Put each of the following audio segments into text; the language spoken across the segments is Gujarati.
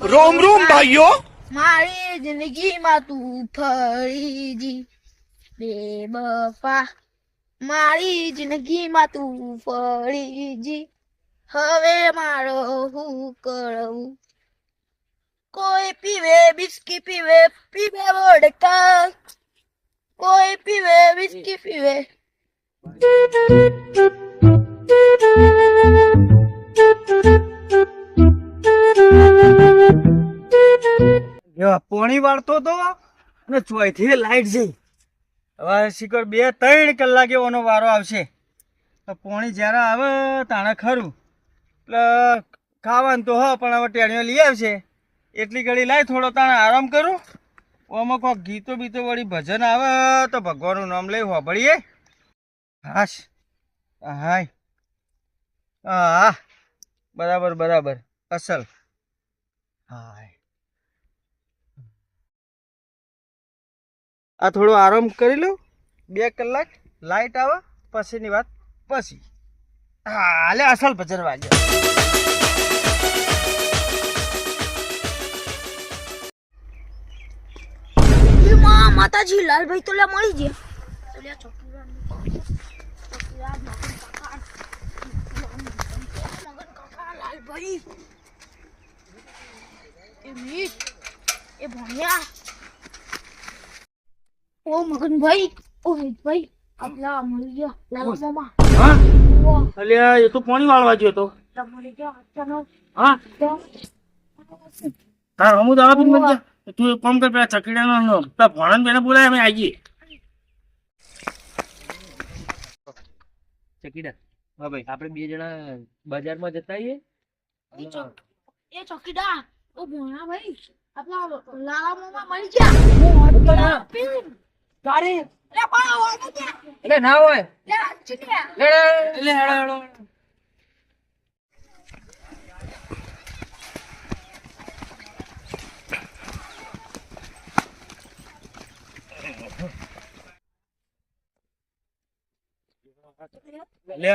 રોમ રોમ ભાઈઓ. મારી જિંદગીમાં તું ફરીજી રે બફા મારી જિંદગીમાં તું ફરીજી હવે મારો હું કરવું કોઈ પીવે બિસ્કી પીવે પીવે વોડકા. કોઈ પીવે બિસ્કી પીવે. પોણી હતો અને ચોયથી લાઈટ જઈ. હવે શીખર બે ત્રણ કલાકે એવોનો વારો આવશે. તો પોણી જ્યારે આવે તાણે ખરું. એટલે ખાવાનું તો હ, પણ હવે ટેણીઓ લઈ આવશે. એટલી ઘડી લાવી થોડો તાણે આરામ કરું. ઓમાં કોઈક ગીતો બીતો વળી ભજન આવે, તો ભગવાનનું નામ લઈ હોભળીએ. હાશ. હાય. હા બરાબર બરાબર. અસલ. હાય. આ થોડો આરામ કરી લઉં બે કલાક લાઈટ આવે, પછીની વાત પછી. હા, હાલે અસલ ભજન વાગે. માતાજી, લાલભાઈ તો લે મળી ગયા. લાલભાઈ. એ ભણ્યા. ઓ મગનભાઈ ઓ મીતભાઈ આપલા મળી ગયા લાલા મામા. હા? અલ્યા એ તો પાણી વાળવા ગયો તો. મળી ગયા અચાનક હા? તાર અમુદ આવા પીને મજા તું એક કામ કર પેલા ચકીડાનો પેલા ભણન બેને બોલાય અમે આવીએ. ચકીડા. હા ભાઈ આપણે બે જણા બજારમાં જતા આવીએ. એ ચોક એ ચોકીદાર ઓ ભણ્યા ભાઈ આપલા લાલા મોમાં મળી ગયા. ને એટલે ના હોય. એટલે હેડો હેડો લે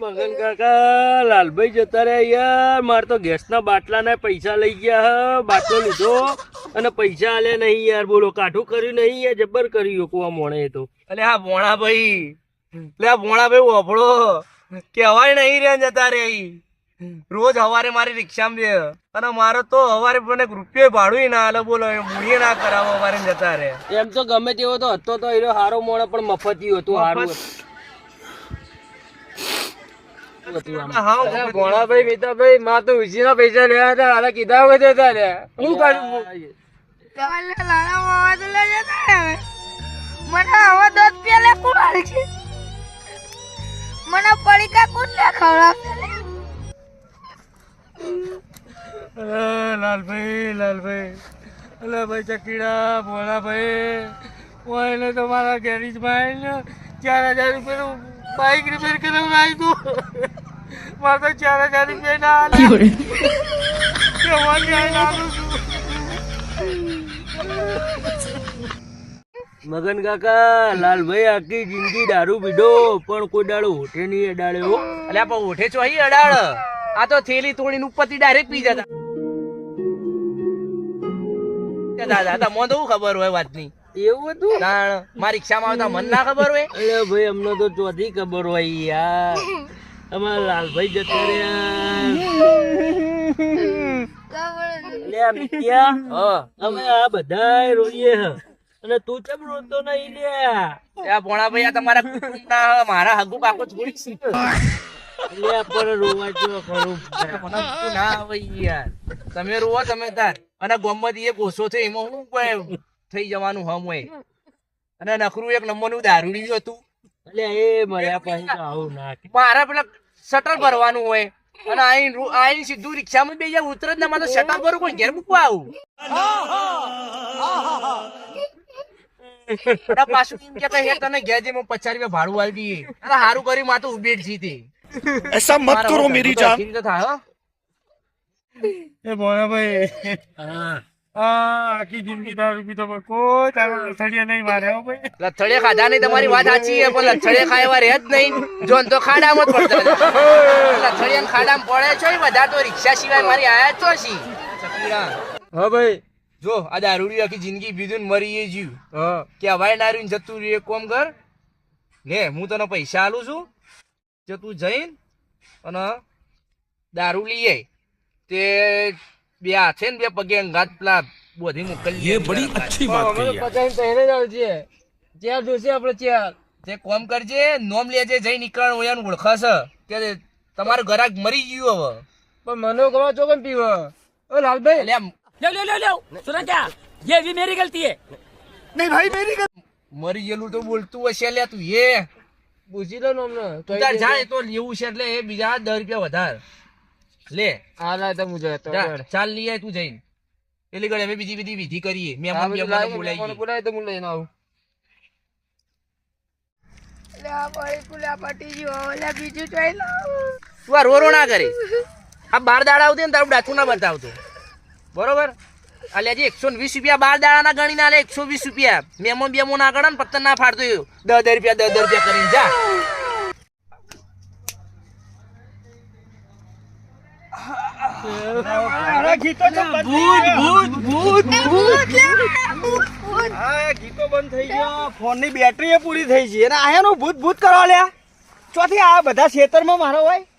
મગન કાકા લાલભાઈ જતા રહ્યા યાર, મારે તો ગેસના બાટલાના પૈસા લઈ ગયા બાટલો લીધો અને પૈસા આલે નહીં યાર, બોલો કાઠું કર્યું નહીં યાર, જબ્બર કર્યું કુવા મોણે તો. અલે હા ભોણા ભાઈ. લે આ ભોણા ભાઈ ઓફળો કહેવાય નહીં રે જતા રે રોજ હવારે મારી રિક્ષામાં બે. અને મારો તો હવારે મને રૂપિયો ભાડું ના હાલે બોલો મૂડીએ ના કરાવો હવારે જતા રે. એમ તો ગમે તેવો તો હતો તો એનો હારો મોણે પણ મફતી હતું હારું હતું. હા માં તો ઉછીના પૈસા લેવા હતા. હાલે કીધા હોય જતા રે. હું કાઢું? તમારે તો જતા હવે મને આવા દસ પેલે કોણ છે? મને પડીકા ખવડાવશે અરે લાલભાઈ લાલભાઈ. અલા ભાઈ ચકીડા ભોળાભાઈ હું એને તો મારા ગેરેજમાં આવીને ચાર હજાર રૂપિયાનું બાઇક રિપેર કરાવવા આવી દઉં મારે તો ચાર હજાર રૂપિયા ના હાલે કેવાની આલું છું. મગન કાકા લાલભાઈ આખી જિંદગી દારૂ પીધો પણ કોઈ દાડો હોઠે નહીં અડાડ્યો અલ્યા પણ ઓઠે છો અહીં અડાડ. આ તો થેલી તોડીને ઉપરથી ડાયરેક્ટ પી જતા. દાદા તમને તો ખબર હોય વાતની? એવું હતું? તાણ મારી રિક્ષામાં આવતા મન ના ખબર હોય? અરે ભાઈ અમને તો ચોથી ખબર હોય યાર. અમારા લાલભાઈ જતા રહ્યા. લે મિત્યા હા. અમે આ બધા રોઈએ હ. અને તું કેમ રોતો નહીં લે? ત્યાં ભોણા ભાઈ આ તમારા કુટુંબના મારા હગુ કાકો છોડી લે પર રોવા જો ખરું. મને તું ના આવે યાર. તમે રોવો તમે તાર. અને ગોમતી એ ગોસો છે એમાં હું કોઈ થઈ જવાનું હમ હોય. અને નખરું એક નંબરનું દારૂડી હતું. એટલે એ મર્યા પછી આવું ના મારા પેલા શટર ભરવાનું હોય. અને આઈન આઈન સીધું રિક્ષામાં બે ઉતરે જ ના મારે શટર ભરું કોઈ ઘેર મૂકવા આવું. તમારી વાત સાચી છે પણ લથડિયા જ નહીં. જોન તો ખાડામાં જ પડતા લથડિયા ખાડામાં પડે છે બધા તો રિક્ષા સિવાય મારી આયા છો છી હા ભાઈ. જો આ દારૂડી આખી જિંદગી પીધું મરીએ જીવ. કે હવાય નારી જતું રહ્યું કોમ કર. લે હું તને પૈસા આલું છું જો તું જઈને અને દારૂ લઈએ તે બે હાથે ને બે પગે ગાત પેલા બોધી મોકલી એ બડી અચ્છી વાત કહી પચાઈને તહેને જ આવજે. ચેર જોશે આપણે ત્યાં. તે કોમ કરજે નોમ લેજે જઈ નીકળ હું એને ઓળખાશે. કે તમારું ઘરાક મરી ગયું હવે. પણ મને ગવા ચોકન પીવો. ઓ લાલભાઈ. લે लो लो लो लो सुना क्या ये भी मेरी गलती है મરી ગયેલું તો બોલતું હશે લે તું એ પૂછી લો ને અમને તું તાર જા એ તો લેવું છે એટલે એ બીજા દસ રૂપિયા વધારે લે હા ના તો મુજે તો જા, ચાલ લઈ આય તું જઈને પેલી ઘડી અમે બીજી બધી વિધિ કરીએ મહેમાન બેમાનને બોલાવીએ. બોલાય તો હું લઈને આવું તું આ રો રો ના કરે આ બાર દાડા આવતી ને તારું ડાચું ના બતાવતો બરોબર? અલ્યાજી એકસો વીસ રૂપિયા બાર દાડાના ગણીને ગણી ના એકસો વીસ રૂપિયા. મેમો બેમો ના ગણે ને પત્તર ના ફાડતો દસ દસ રૂપિયા દસ દસ રૂપિયા કરીને જા. ભૂત ભૂત ભૂત હા બંધ થઈ ગયો. ફોનની બેટરી પૂરી થઈ છે. ભૂત ભૂત કરવા લ્યા? ચોથી આ બધા ખેતરમાં મારો હોય?